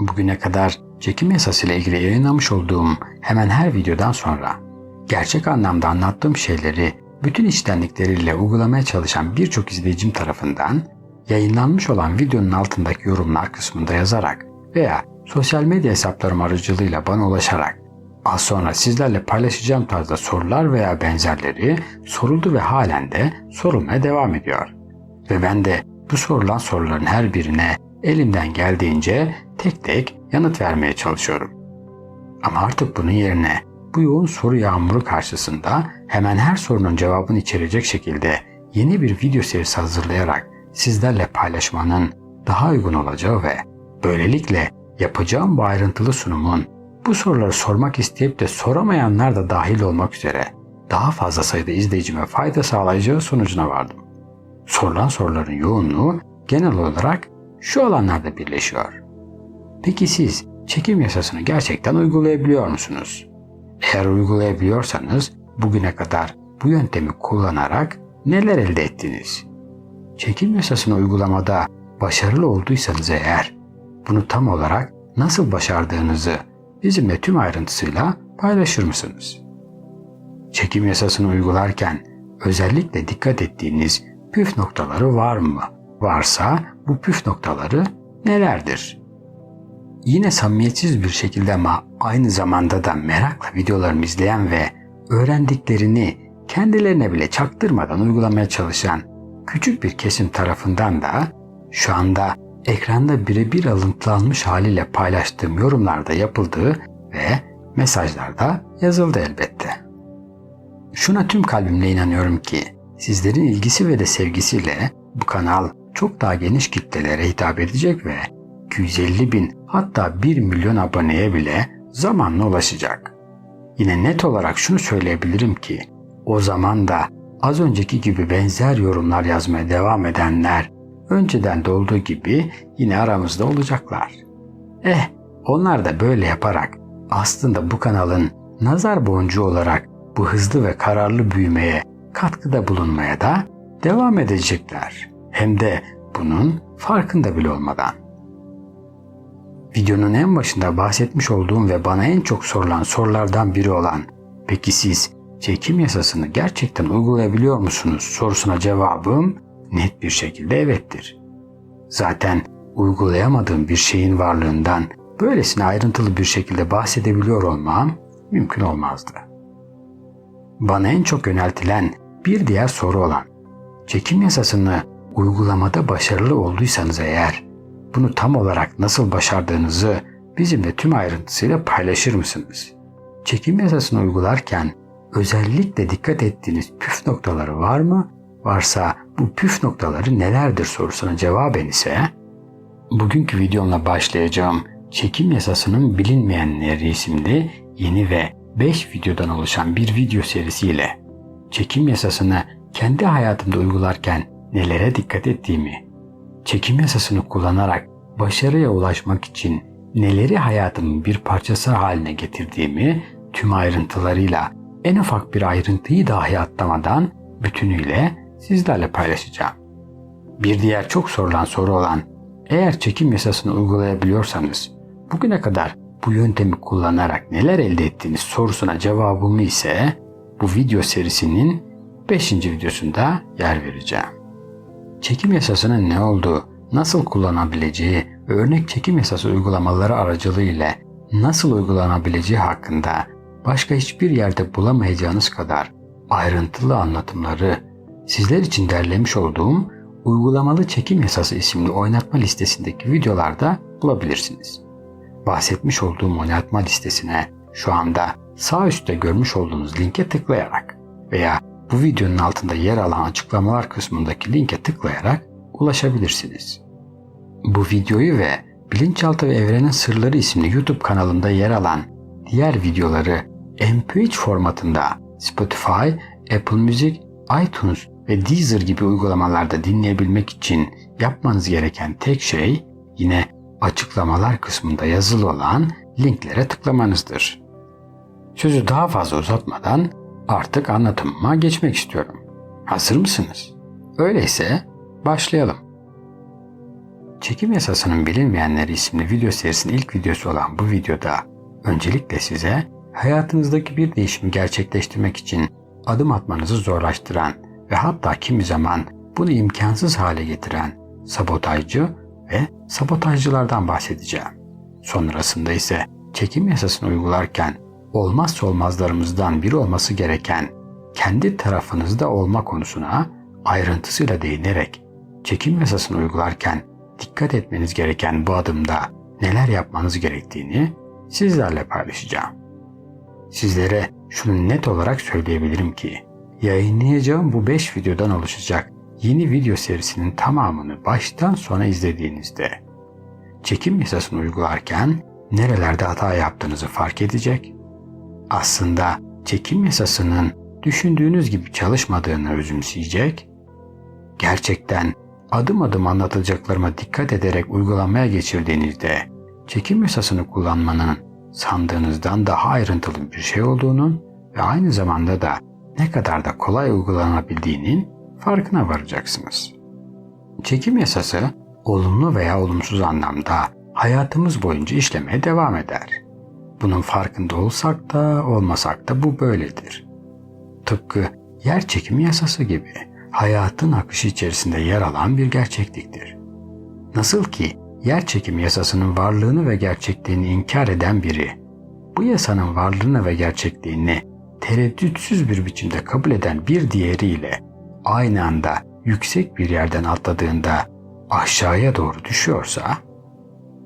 Bugüne kadar çekim yasası ile ilgili yayınlamış olduğum hemen her videodan sonra gerçek anlamda anlattığım şeyleri bütün içtenlikleriyle uygulamaya çalışan birçok izleyicim tarafından yayınlanmış olan videonun altındaki yorumlar kısmında yazarak veya sosyal medya hesaplarım aracılığıyla bana ulaşarak az sonra sizlerle paylaşacağım tarzda sorular veya benzerleri soruldu ve halen de sorulmaya devam ediyor. Ve ben de bu sorulan soruların her birine elimden geldiğince tek tek yanıt vermeye çalışıyorum. Ama artık bunun yerine bu yoğun soru yağmuru karşısında hemen her sorunun cevabını içerecek şekilde yeni bir video serisi hazırlayarak sizlerle paylaşmanın daha uygun olacağı ve böylelikle yapacağım bu ayrıntılı sunumun bu soruları sormak isteyip de soramayanlar da dahil olmak üzere daha fazla sayıda izleyicime fayda sağlayacağı sonucuna vardım. Sorulan soruların yoğunluğu genel olarak şu alanlarda birleşiyor. Peki siz çekim yasasını gerçekten uygulayabiliyor musunuz? Eğer uygulayabiliyorsanız bugüne kadar bu yöntemi kullanarak neler elde ettiniz? Çekim yasasını uygulamada başarılı olduysanız eğer bunu tam olarak nasıl başardığınızı bizimle tüm ayrıntısıyla paylaşır mısınız? Çekim yasasını uygularken özellikle dikkat ettiğiniz püf noktaları var mı? Varsa bu püf noktaları nelerdir? Yine samimiyetsiz bir şekilde ama aynı zamanda da merakla videolarımı izleyen ve öğrendiklerini kendilerine bile çaktırmadan uygulamaya çalışan küçük bir kesim tarafından da şu anda ekranda birebir alıntılanmış haliyle paylaştığım yorumlarda yapıldığı ve mesajlarda yazıldı elbette. Şuna tüm kalbimle inanıyorum ki sizlerin ilgisi ve de sevgisiyle bu kanal çok daha geniş kitlelere hitap edecek ve 250 bin hatta 1 milyon aboneye bile zamanla ulaşacak. Yine net olarak şunu söyleyebilirim ki o zaman da az önceki gibi benzer yorumlar yazmaya devam edenler önceden de olduğu gibi yine aramızda olacaklar. Eh onlar da böyle yaparak aslında bu kanalın nazar boncuğu olarak bu hızlı ve kararlı büyümeye katkıda bulunmaya da devam edecekler. Hem de bunun farkında bile olmadan. Videonun en başında bahsetmiş olduğum ve bana en çok sorulan sorulardan biri olan peki siz çekim yasasını gerçekten uygulayabiliyor musunuz sorusuna cevabım net bir şekilde evettir. Zaten uygulayamadığım bir şeyin varlığından böylesine ayrıntılı bir şekilde bahsedebiliyor olmam mümkün olmazdı. Bana en çok yöneltilen bir diğer soru olan çekim yasasını uygulamada başarılı olduysanız eğer bunu tam olarak nasıl başardığınızı bizimle tüm ayrıntısıyla paylaşır mısınız? Çekim yasasını uygularken özellikle dikkat ettiğiniz püf noktaları var mı? Varsa bu püf noktaları nelerdir sorusuna cevaben ise bugünkü videomla başlayacağım çekim yasasının bilinmeyenleri isimli yeni ve 5 videodan oluşan bir video serisiyle çekim yasasını kendi hayatımda uygularken nelere dikkat ettiğimi, çekim yasasını kullanarak başarıya ulaşmak için neleri hayatımın bir parçası haline getirdiğimi tüm ayrıntılarıyla en ufak bir ayrıntıyı dahi atlamadan bütünüyle sizlerle paylaşacağım. Bir diğer çok sorulan soru olan eğer çekim yasasını uygulayabiliyorsanız bugüne kadar bu yöntemi kullanarak neler elde ettiğiniz sorusuna cevabımı ise bu video serisinin 5. videosunda yer vereceğim. Çekim yasasının ne olduğu, nasıl kullanabileceği ve örnek çekim yasası uygulamaları aracılığıyla nasıl uygulanabileceği hakkında başka hiçbir yerde bulamayacağınız kadar ayrıntılı anlatımları sizler için derlemiş olduğum uygulamalı çekim yasası isimli oynatma listesindeki videolarda bulabilirsiniz. Bahsetmiş olduğum oynatma listesine şu anda sağ üstte görmüş olduğunuz linke tıklayarak veya bu videonun altında yer alan açıklamalar kısmındaki linke tıklayarak ulaşabilirsiniz. Bu videoyu ve Bilinçaltı ve Evrenin Sırları isimli YouTube kanalımda yer alan diğer videoları MP3 formatında Spotify, Apple Music, iTunes ve Deezer gibi uygulamalarda dinleyebilmek için yapmanız gereken tek şey yine açıklamalar kısmında yazılı olan linklere tıklamanızdır. Sözü daha fazla uzatmadan artık anlatımıma geçmek istiyorum. Hazır mısınız? Öyleyse başlayalım. Çekim yasasının bilinmeyenleri isimli video serisinin ilk videosu olan bu videoda öncelikle size hayatınızdaki bir değişimi gerçekleştirmek için adım atmanızı zorlaştıran ve hatta kimi zaman bunu imkansız hale getiren sabotajcı ve sabotajcılardan bahsedeceğim. Sonrasında ise çekim yasasını uygularken olmazsa olmazlarımızdan biri olması gereken kendi tarafınızda olma konusuna ayrıntısıyla değinerek çekim yasasını uygularken dikkat etmeniz gereken bu adımda neler yapmanız gerektiğini sizlerle paylaşacağım. Sizlere şunu net olarak söyleyebilirim ki yayınlayacağım bu 5 videodan oluşacak yeni video serisinin tamamını baştan sona izlediğinizde çekim yasasını uygularken nerelerde hata yaptığınızı fark edecek. Aslında çekim yasasının düşündüğünüz gibi çalışmadığını özümseyecek. Gerçekten adım adım anlatacaklarıma dikkat ederek uygulamaya geçirdiğinizde çekim yasasını kullanmanın sandığınızdan daha ayrıntılı bir şey olduğunun ve aynı zamanda da ne kadar da kolay uygulanabildiğinin farkına varacaksınız. Çekim yasası olumlu veya olumsuz anlamda hayatımız boyunca işlemeye devam eder. Bunun farkında olsak da olmasak da bu böyledir. Tıpkı yer çekimi yasası gibi hayatın akışı içerisinde yer alan bir gerçekliktir. Nasıl ki yer çekimi yasasının varlığını ve gerçekliğini inkar eden biri, bu yasanın varlığını ve gerçekliğini tereddütsüz bir biçimde kabul eden bir diğeriyle aynı anda yüksek bir yerden atladığında aşağıya doğru düşüyorsa,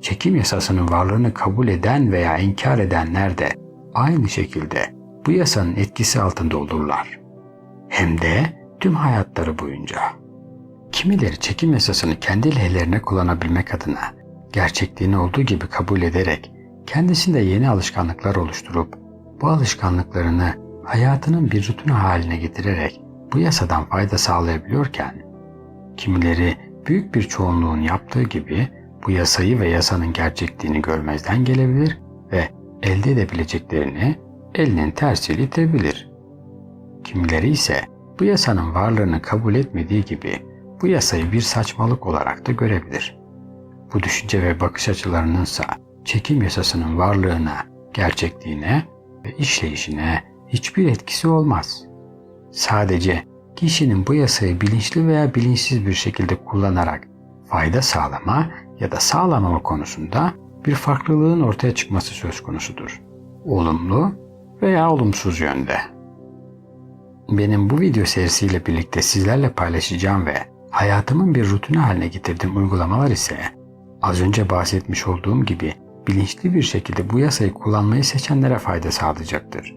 çekim yasasının varlığını kabul eden veya inkar edenler de aynı şekilde bu yasanın etkisi altında olurlar. Hem de tüm hayatları boyunca. Kimileri çekim yasasını kendi lehlerine kullanabilmek adına gerçekliğini olduğu gibi kabul ederek kendisinde yeni alışkanlıklar oluşturup bu alışkanlıklarını hayatının bir rutini haline getirerek bu yasadan fayda sağlayabiliyorken kimileri büyük bir çoğunluğun yaptığı gibi bu yasayı ve yasanın gerçekliğini görmezden gelebilir ve elde edebileceklerini elinin tersiyle itebilir. Kimileri ise bu yasanın varlığını kabul etmediği gibi bu yasayı bir saçmalık olarak da görebilir. Bu düşünce ve bakış açılarınınsa çekim yasasının varlığına, gerçekliğine ve işleyişine hiçbir etkisi olmaz. Sadece kişinin bu yasayı bilinçli veya bilinçsiz bir şekilde kullanarak fayda sağlama ya da sağlamama konusunda bir farklılığın ortaya çıkması söz konusudur. Olumlu veya olumsuz yönde. Benim bu video serisiyle birlikte sizlerle paylaşacağım ve hayatımın bir rutini haline getirdiğim uygulamalar ise az önce bahsetmiş olduğum gibi bilinçli bir şekilde bu yasayı kullanmayı seçenlere fayda sağlayacaktır.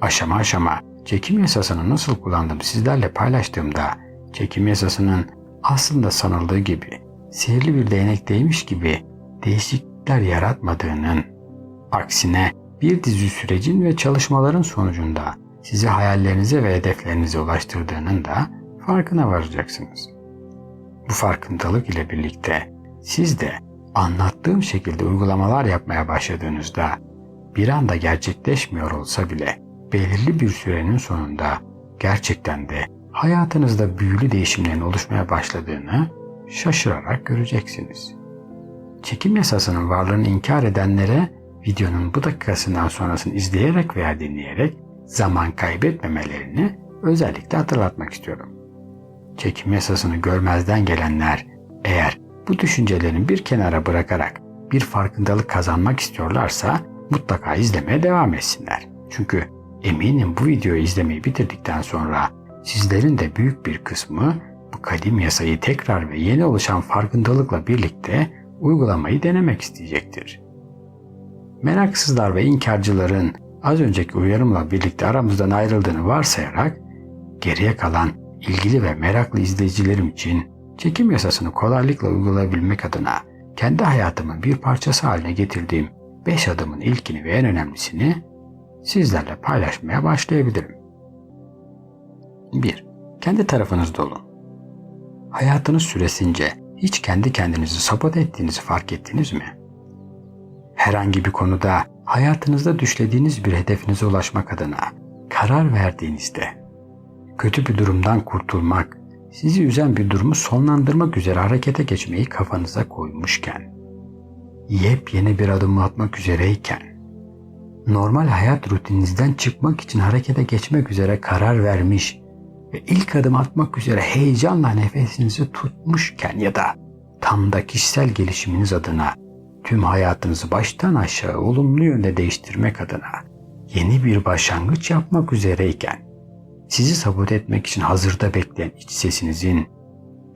Aşama aşama çekim yasasını nasıl kullandığım sizlerle paylaştığımda çekim yasasının aslında sanıldığı gibi sihirli bir değnekteymiş gibi değişiklikler yaratmadığının, aksine bir dizi sürecin ve çalışmaların sonucunda sizi hayallerinize ve hedeflerinize ulaştırdığının da farkına varacaksınız. Bu farkındalık ile birlikte siz de anlattığım şekilde uygulamalar yapmaya başladığınızda bir anda gerçekleşmiyor olsa bile belirli bir sürenin sonunda gerçekten de hayatınızda büyülü değişimlerin oluşmaya başladığını şaşırarak göreceksiniz. Çekim yasasının varlığını inkar edenlere videonun bu dakikasından sonrasını izleyerek veya dinleyerek zaman kaybetmemelerini özellikle hatırlatmak istiyorum. Çekim yasasını görmezden gelenler eğer bu düşüncelerini bir kenara bırakarak bir farkındalık kazanmak istiyorlarsa mutlaka izlemeye devam etsinler. Çünkü eminim bu videoyu izlemeyi bitirdikten sonra sizlerin de büyük bir kısmı bu kadim yasayı tekrar ve yeni oluşan farkındalıkla birlikte uygulamayı denemek isteyecektir. Meraksızlar ve inkarcıların az önceki uyarımla birlikte aramızdan ayrıldığını varsayarak geriye kalan ilgili ve meraklı izleyicilerim için çekim yasasını kolaylıkla uygulayabilmek adına kendi hayatımın bir parçası haline getirdiğim 5 adımın ilkini ve en önemlisini sizlerle paylaşmaya başlayabilirim. 1. Kendi tarafınızda olun. Hayatınız süresince hiç kendi kendinizi sabote ettiğinizi fark ettiniz mi? Herhangi bir konuda hayatınızda düşlediğiniz bir hedefinize ulaşmak adına karar verdiğinizde kötü bir durumdan kurtulmak sizi üzen bir durumu sonlandırmak üzere harekete geçmeyi kafanıza koymuşken, yepyeni bir adım atmak üzereyken, normal hayat rutininizden çıkmak için harekete geçmek üzere karar vermiş ve ilk adım atmak üzere heyecanla nefesinizi tutmuşken ya da tam da kişisel gelişiminiz adına tüm hayatınızı baştan aşağı olumlu yönde değiştirmek adına yeni bir başlangıç yapmak üzereyken sizi sabote etmek için hazırda bekleyen iç sesinizin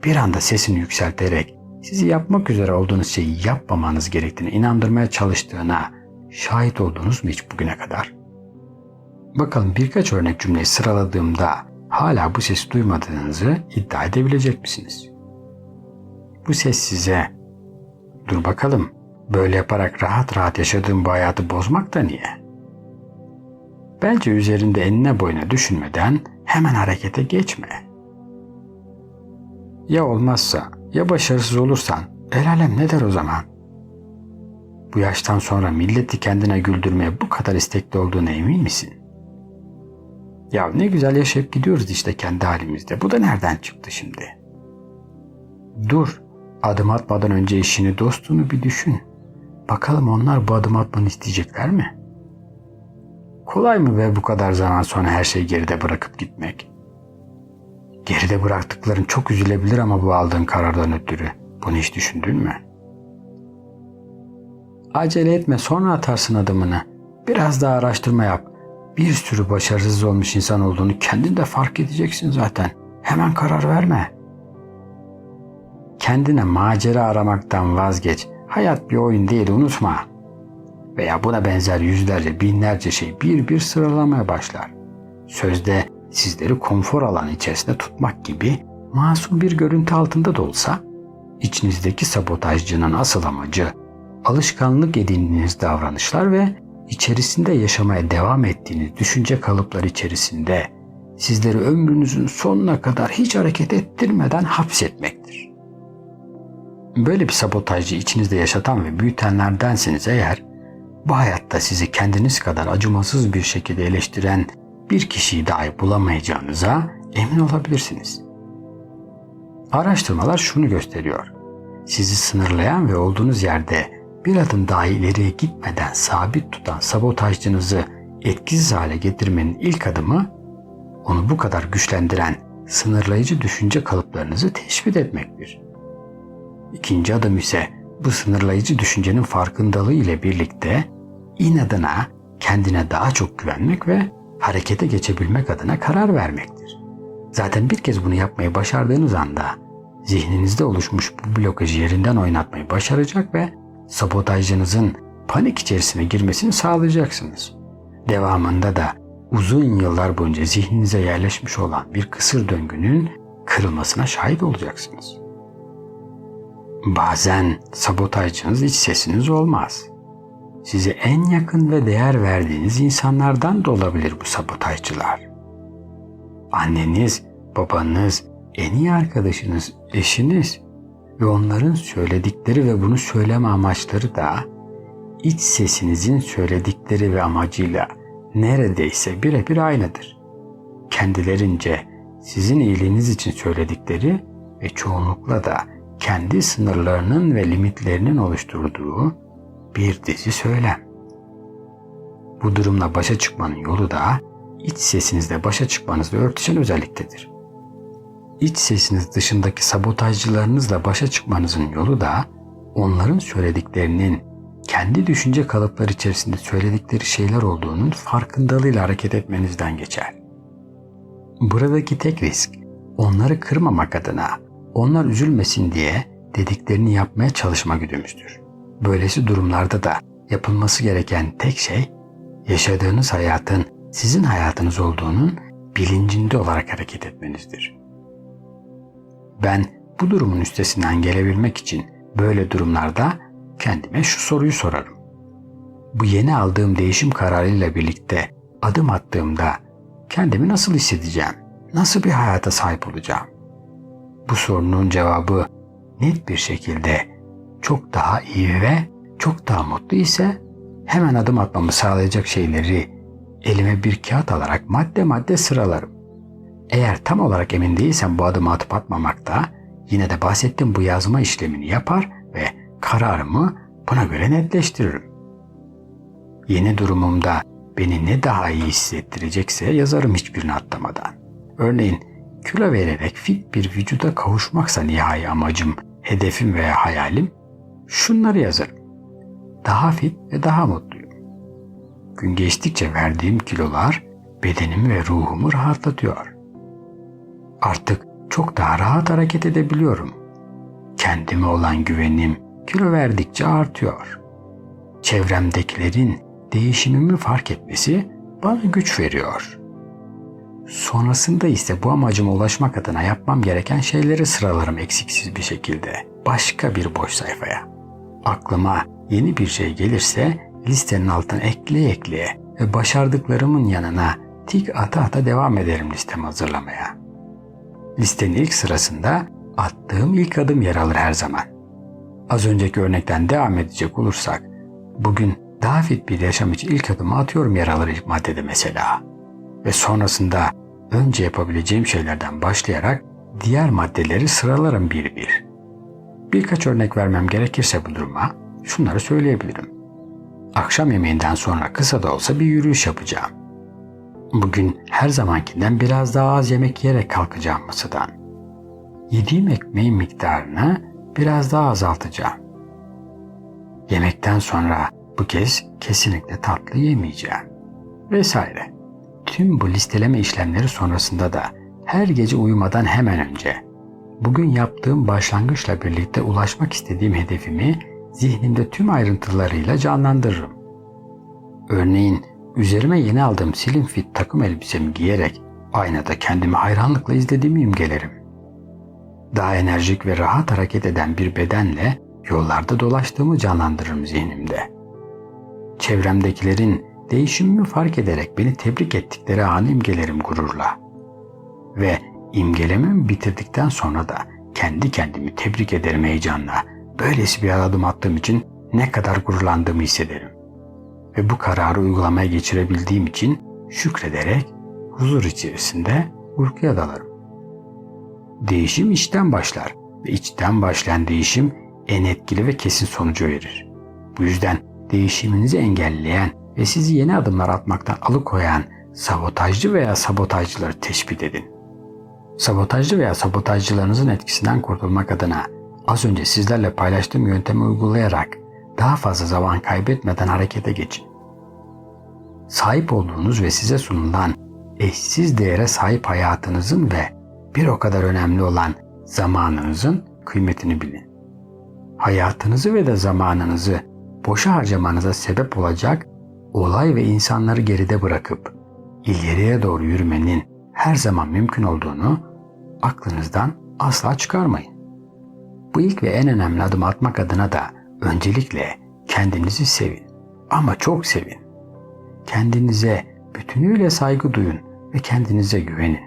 bir anda sesini yükselterek sizi yapmak üzere olduğunuz şeyi yapmamanız gerektiğini inandırmaya çalıştığına şahit oldunuz mu hiç bugüne kadar? Bakalım birkaç örnek cümleyi sıraladığımda hala bu sesi duymadığınızı iddia edebilecek misiniz? Bu ses size dur bakalım böyle yaparak rahat rahat yaşadığım bu hayatı bozmak da niye? Bence üzerinde enine boyuna düşünmeden hemen harekete geçme. Ya olmazsa, ya başarısız olursan el alem ne der o zaman? Bu yaştan sonra milleti kendine güldürmeye bu kadar istekli olduğuna emin misin? Ya ne güzel yaşayıp gidiyoruz işte kendi halimizde. Bu da nereden çıktı şimdi? Dur, adım atmadan önce işini dostunu bir düşün. Bakalım onlar bu adım atmanı isteyecekler mi? Kolay mı ve bu kadar zaman sonra her şeyi geride bırakıp gitmek? Geride bıraktıkların çok üzülebilir ama bu aldığın karardan ötürü. Bunu hiç düşündün mü? Acele etme sonra atarsın adımını. Biraz daha araştırma yap. Bir sürü başarısız olmuş insan olduğunu kendin de fark edeceksin zaten. Hemen karar verme. Kendine macera aramaktan vazgeç. Hayat bir oyun değil unutma. Veya buna benzer yüzlerce binlerce şey bir bir sıralamaya başlar. Sözde sizleri konfor alanı içerisinde tutmak gibi masum bir görüntü altında da olsa içinizdeki sabotajcının asıl amacı alışkanlık edindiğiniz davranışlar ve içerisinde yaşamaya devam ettiğiniz düşünce kalıpları içerisinde sizleri ömrünüzün sonuna kadar hiç hareket ettirmeden hapsetmektir. Böyle bir sabotajcı içinizde yaşatan ve büyütenlerdensiniz eğer, bu hayatta sizi kendiniz kadar acımasız bir şekilde eleştiren bir kişiyi dahi bulamayacağınıza emin olabilirsiniz. Araştırmalar şunu gösteriyor. Sizi sınırlayan ve olduğunuz yerde bir adım daha ileriye gitmeden sabit tutan sabotajcınızı etkisiz hale getirmenin ilk adımı onu bu kadar güçlendiren sınırlayıcı düşünce kalıplarınızı teşvik etmektir. İkinci adım ise bu sınırlayıcı düşüncenin farkındalığı ile birlikte inadına kendine daha çok güvenmek ve harekete geçebilmek adına karar vermektir. Zaten bir kez bunu yapmayı başardığınız anda zihninizde oluşmuş bu blokajı yerinden oynatmayı başaracak ve sabotajcınızın panik içerisine girmesini sağlayacaksınız. Devamında da uzun yıllar boyunca zihninize yerleşmiş olan bir kısır döngünün kırılmasına şahit olacaksınız. Bazen sabotajcınız iç sesiniz olmaz. Size en yakın ve değer verdiğiniz insanlardan da olabilir bu sabotajcılar. Anneniz, babanız, en iyi arkadaşınız, eşiniz ve onların söyledikleri ve bunu söyleme amaçları da iç sesinizin söyledikleri ve amacıyla neredeyse birebir aynıdır. Kendilerince sizin iyiliğiniz için söyledikleri ve çoğunlukla da kendi sınırlarının ve limitlerinin oluşturduğu bir dizi söylem. Bu durumla başa çıkmanın yolu da iç sesinizle başa çıkmanızla örtüşen özelliktedir. İç sesiniz dışındaki sabotajcılarınızla başa çıkmanızın yolu da onların söylediklerinin kendi düşünce kalıpları içerisinde söyledikleri şeyler olduğunun farkındalığıyla hareket etmenizden geçer. Buradaki tek risk onları kırmamak adına onlar üzülmesin diye dediklerini yapmaya çalışma güdümüzdür. Böylesi durumlarda da yapılması gereken tek şey yaşadığınız hayatın sizin hayatınız olduğunun bilincinde olarak hareket etmenizdir. Ben bu durumun üstesinden gelebilmek için böyle durumlarda kendime şu soruyu sorarım. Bu yeni aldığım değişim kararıyla birlikte adım attığımda kendimi nasıl hissedeceğim? Nasıl bir hayata sahip olacağım? Bu sorunun cevabı net bir şekilde çok daha iyi ve çok daha mutlu ise hemen adım atmamı sağlayacak şeyleri elime bir kağıt alarak madde madde sıralarım. Eğer tam olarak emin değilsen bu adımı atıp atmamakta yine de bahsettiğim bu yazma işlemini yapar ve kararımı buna göre netleştiririm. Yeni durumumda beni ne daha iyi hissettirecekse yazarım hiçbirini atlamadan. Örneğin kilo vererek fit bir vücuda kavuşmaksa nihai amacım, hedefim veya hayalim şunları yazarım. Daha fit ve daha mutluyum. Gün geçtikçe verdiğim kilolar bedenimi ve ruhumu rahatlatıyor. Artık çok daha rahat hareket edebiliyorum. Kendime olan güvenim kilo verdikçe artıyor. Çevremdekilerin değişimimi fark etmesi bana güç veriyor. Sonrasında ise bu amacıma ulaşmak adına yapmam gereken şeyleri sıralarım eksiksiz bir şekilde. Başka bir boş sayfaya. Aklıma yeni bir şey gelirse listenin altına ekleye ekleye ve başardıklarımın yanına tik ata ata devam ederim listemi hazırlamaya. Listenin ilk sırasında attığım ilk adım yer alır her zaman. Az önceki örnekten devam edecek olursak, bugün daha fit bir yaşam için ilk adımı atıyorum yer alır ilk maddede mesela. Ve sonrasında önce yapabileceğim şeylerden başlayarak diğer maddeleri sıralarım bir bir. Birkaç örnek vermem gerekirse bu duruma şunları söyleyebilirim. Akşam yemeğinden sonra kısa da olsa bir yürüyüş yapacağım. Bugün her zamankinden biraz daha az yemek yiyerek kalkacağım masadan. Yediğim ekmeğin miktarını biraz daha azaltacağım. Yemekten sonra bu kez kesinlikle tatlı yemeyeceğim. Vesaire. Tüm bu listeleme işlemleri sonrasında da her gece uyumadan hemen önce bugün yaptığım başlangıçla birlikte ulaşmak istediğim hedefimi zihnimde tüm ayrıntılarıyla canlandırırım. Örneğin üzerime yeni aldığım slim fit takım elbisemi giyerek aynada kendimi hayranlıkla izlediğimi imgelerim. Daha enerjik ve rahat hareket eden bir bedenle yollarda dolaştığımı canlandırırım zihnimde. Çevremdekilerin değişimimi fark ederek beni tebrik ettikleri anı imgelerim gururla. Ve imgelememi bitirdikten sonra da kendi kendimi tebrik ederim heyecanla. Böylesi bir adım attığım için ne kadar gururlandığımı hissederim. Ve bu kararı uygulamaya geçirebildiğim için şükrederek huzur içerisinde uykuya dalarım. Değişim içten başlar ve içten başlayan değişim en etkili ve kesin sonucu verir. Bu yüzden değişiminizi engelleyen ve sizi yeni adımlar atmaktan alıkoyan sabotajcı veya sabotajcıları tespit edin. Sabotajcı veya sabotajcılarınızın etkisinden kurtulmak adına az önce sizlerle paylaştığım yöntemi uygulayarak daha fazla zaman kaybetmeden harekete geçin. Sahip olduğunuz ve size sunulan eşsiz değere sahip hayatınızın ve bir o kadar önemli olan zamanınızın kıymetini bilin. Hayatınızı ve de zamanınızı boşa harcamanıza sebep olacak olay ve insanları geride bırakıp ileriye doğru yürümenin her zaman mümkün olduğunu aklınızdan asla çıkarmayın. Bu ilk ve en önemli adım atmak adına da öncelikle kendinizi sevin. Ama çok sevin. Kendinize bütünüyle saygı duyun ve kendinize güvenin.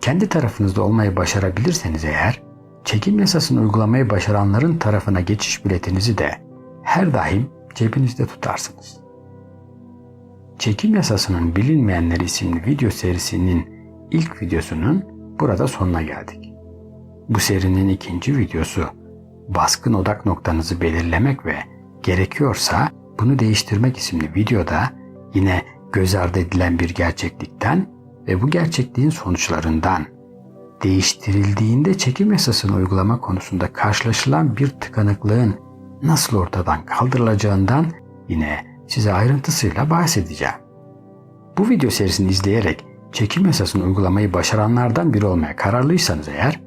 Kendi tarafınızda olmayı başarabilirseniz eğer, çekim yasasını uygulamayı başaranların tarafına geçiş biletinizi de her daim cebinizde tutarsınız. Çekim yasasının bilinmeyenler isimli video serisinin ilk videosunun burada sonuna geldik. Bu serinin ikinci videosu baskın odak noktanızı belirlemek ve gerekiyorsa bunu değiştirmek isimli videoda yine göz ardı edilen bir gerçeklikten ve bu gerçekliğin sonuçlarından değiştirildiğinde çekim yasasını uygulama konusunda karşılaşılan bir tıkanıklığın nasıl ortadan kaldırılacağından yine size ayrıntısıyla bahsedeceğim. Bu video serisini izleyerek çekim yasasını uygulamayı başaranlardan biri olmaya kararlıysanız eğer,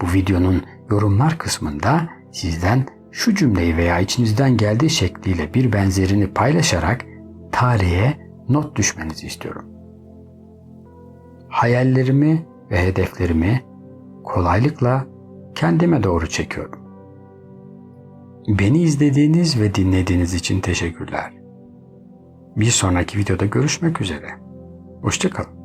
bu videonun yorumlar kısmında sizden şu cümleyi veya içinizden geldiği şekliyle bir benzerini paylaşarak tarihe not düşmenizi istiyorum. Hayallerimi ve hedeflerimi kolaylıkla kendime doğru çekiyorum. Beni izlediğiniz ve dinlediğiniz için teşekkürler. Bir sonraki videoda görüşmek üzere. Hoşçakalın.